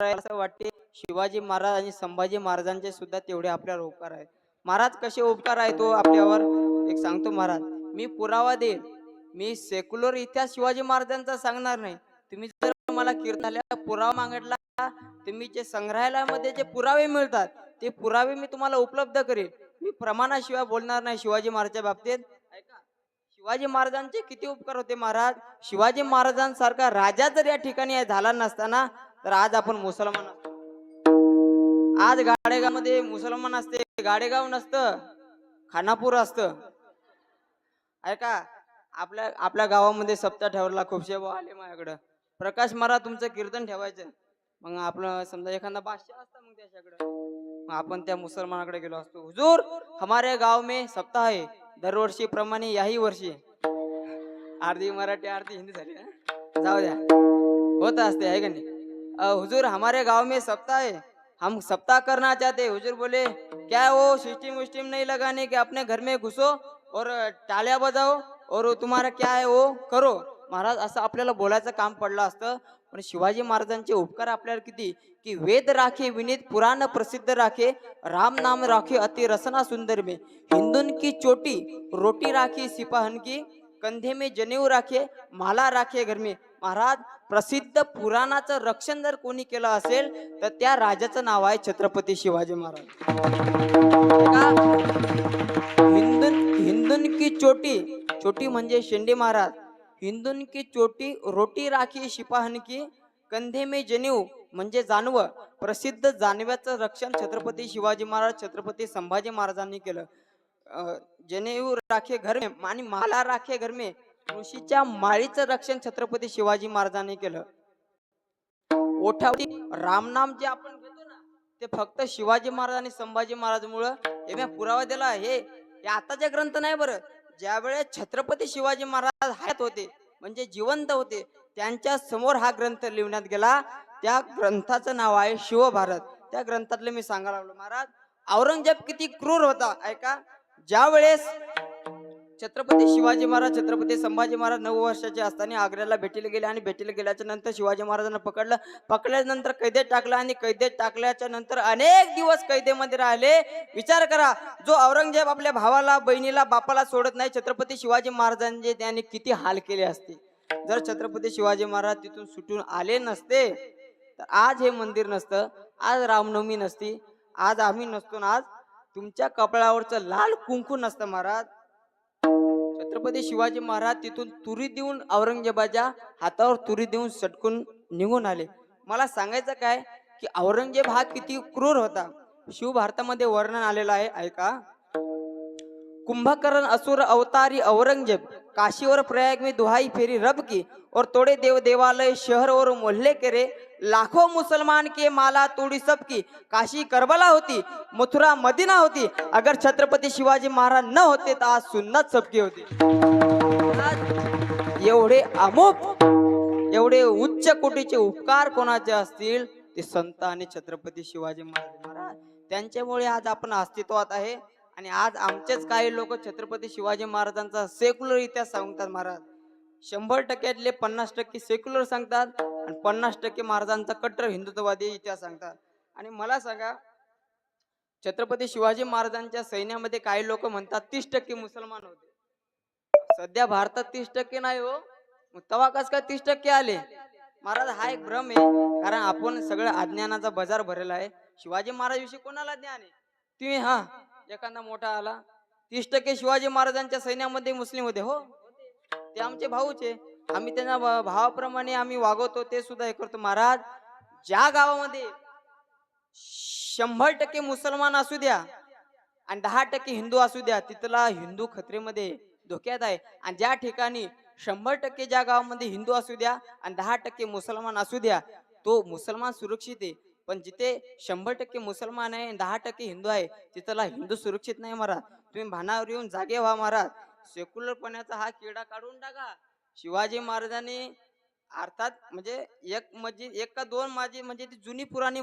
असं वाटते. शिवाजी महाराज आणि संभाजी महाराजांचे सुद्धा तेवढे आपल्यावर उपकार आहेत. महाराज कसे उपकार आहे तो हो आपल्यावर? एक सांगतो महाराज मी पुरावा देईल मी सेक्युलर इतिहास शिवाजी महाराजांचा सांगणार नाही. तुम्ही जर मला कीर्तनाला पुरावा मागितला तुम्ही जे संग्रहालयामध्ये जे पुरावे मिळतात ते पुरावे मी तुम्हाला उपलब्ध करेल मी प्रमाणाशिवाय बोलणार नाही शिवाजी महाराजच्या बाबतीत. ऐका शिवाजी महाराजांचे किती उपकार होते महाराज? शिवाजी महाराजांसारखा राजा जर या ठिकाणी झाला नसताना तर आज आपण मुसलमान असतो. आज गाडेगावमध्ये मुसलमान असते गाडेगाव नसतं खानापूर असतं. ऐका आपल्या आपल्या गावामध्ये सप्ताह ठेवला खूपशे भाऊ आले माझ्याकडं. प्रकाश महाराज तुमचं कीर्तन ठेवायचं. मग आपलं समजा एखादा बादशाह असता मग त्याच्याकडं. मग आपण त्या मुसलमानाकडे गेलो असतो. हुजूर हमारे गाव में सप्ताह आहे. दरवर्षी प्रमाणे याही वर्षी. अर्धी मराठी अर्धी हिंदी झाली जाऊ द्या. होत असते आहे का नाही? हुजूर हमारे गांव में सप्ताह है। हम सप्ताह करना चाहते हैं। हुजूर बोले क्या वो सिस्टम विस्टम नहीं लगाने के अपने घर में घुसो और टाळ्या बजाओ और तुम्हारा क्या है वो करो? महाराज असं आपल्याला बोलायचं काम पडलं असतं पण शिवाजी महाराजांचे उपकार आपल्याला किती? की वेद राखे विनीत पुराण प्रसिद्ध राखे राम नाम राखे अति रसना सुंदर में। हिंदून की चोटी रोटी राखी सिपाहन की कंधे में जनेऊ राखे माला राखे घर में. महाराज प्रसिद्ध पुराणाचं रक्षण जर कोणी केलं असेल तर त्या राजाचं नाव आहे छत्रपती शिवाजी महाराज. हिंदून हिंदून की चोटी चोटी म्हणजे शेंडे महाराज. हिंदून की चोटी रोटी राखी शिपाहन की कंधे में जनेऊ म्हणजे जानव. प्रसिद्ध जानव्याचं रक्षण छत्रपती शिवाजी महाराज छत्रपती संभाजी महाराजांनी केलं. जनेऊ राखे घर में आणि माला राखे घर में ऋषीच्या माळीचं रक्षण छत्रपती शिवाजी महाराजांनी केलं. ओठावरी रामनाम जे आपण घेतो ना ते फक्त शिवाजी महाराज आणि संभाजी महाराज मुळे हे पुरावा दिला हे हे आताचे ग्रंथ नाही बरं. ज्यावेळेस छत्रपती शिवाजी महाराज हयात होते म्हणजे जिवंत होते त्यांच्यासमोर हा ग्रंथ लिहिण्यात गेला. त्या ग्रंथाचं नाव आहे शिवभारत. त्या ग्रंथातलं मी सांगायला लागलो महाराज औरंगजेब किती क्रूर होता ऐका. ज्या वेळेस छत्रपती शिवाजी महाराज छत्रपती संभाजी महाराज नऊ वर्षाचे असताना आग्र्याला भेटीला गेले आणि भेटीला गेल्याच्यानंतर शिवाजी महाराजांना पकडलं. पकडल्यानंतर कैदेत टाकलं आणि कैदेत टाकल्याच्या नंतर अनेक दिवस कैदेमध्ये राहिले. विचार करा जो औरंगजेब आपल्या भावाला बहिणीला बापाला सोडत नाही छत्रपती शिवाजी महाराजांचे त्याने किती हाल केले असते. जर छत्रपती शिवाजी महाराज तिथून सुटून आले नसते तर आज हे मंदिर नसतं आज रामनवमी नसती आज आम्ही नसतो ना आज तुमच्या कपड्यावरचं लाल कुंकू नसतं महाराज. छत्रपती शिवाजी महाराज तिथून तुरी देऊन औरंगजेबाच्या हातावर तुरी देऊन सटकून निघून आले. मला सांगायचं काय की औरंगजेब हा किती क्रूर होता. शिव भारतामध्ये वर्णन आलेलं आहे ऐका. कुंभकर्ण असुर अवतारी औरंगजेब काशीवर प्रयाग में दुहाई फेरी रब की और तोड़े देव देवालय शहर और मोहल्ले करे लाखों मुसलमान के माला तोड़ी सबकी काशी करबला होती मथुरा मदीना होती। अगर छत्रपती शिवाजी महाराज न होते तर आज सुन्नत सबकी होती। एवढे अमुक एवढे उच्च कोटीचे उपकार कोणाचे असतील ते संत आणि छत्रपती शिवाजी महाराज महाराज. त्यांच्यामुळे आज आपण अस्तित्वात आहे. आणि आज आमचेच काही लोक छत्रपती शिवाजी महाराजांचा सेक्युलर इतिहास सांगतात महाराज. शंभर टक्क्यातले पन्नास टक्के सेक्युलर सांगतात आणि पन्नास टक्के महाराजांचा कट्टर हिंदुत्ववादी इतिहास सांगतात. आणि मला सांगा छत्रपती शिवाजी महाराजांच्या सैन्यामध्ये काही लोक म्हणतात तीस टक्के मुसलमान होते. सध्या भारतात तीस टक्के नाही हो. मग तवा कस काय तीस टक्के आले? महाराज हा एक भ्रम आहे. कारण आपण सगळं अज्ञानाचा बाजार भरलेला आहे. शिवाजी महाराज विषयी कोणाला ज्ञान आहे? तुम्ही हा. एखादा मोठा आला तीस टक्के शिवाजी महाराजांच्या सैन्यामध्ये मुस्लिम होते हो. ते आमचे भाऊच आहे. आम्ही त्यांना भावाप्रमाणे आम्ही वागवतो ते सुद्धा हे करतो. महाराज ज्या गावामध्ये शंभर टक्के मुसलमान असू द्या आणि दहा टक्के हिंदू असू द्या तिथला हिंदू खतरेमध्ये धोक्यात आहे. आणि ज्या ठिकाणी शंभर टक्के ज्या गावामध्ये हिंदू असू द्या आणि दहा टक्के मुसलमान असू द्या तो मुसलमान सुरक्षित आहे. पण जिथे शंभर टक्के मुसलमान आहे दहा टक्के हिंदू आहे तिथला हिंदू सुरक्षित नाही महाराज. तुम्ही भानावर येऊन जागे व्हा महाराज. सेक्युलरपणाचा हा किडा काढून टाका. शिवाजी महाराजांनी अर्थात म्हणजे एक मस्जिद एक का दोन माझी म्हणजे ती जुनी पुराणी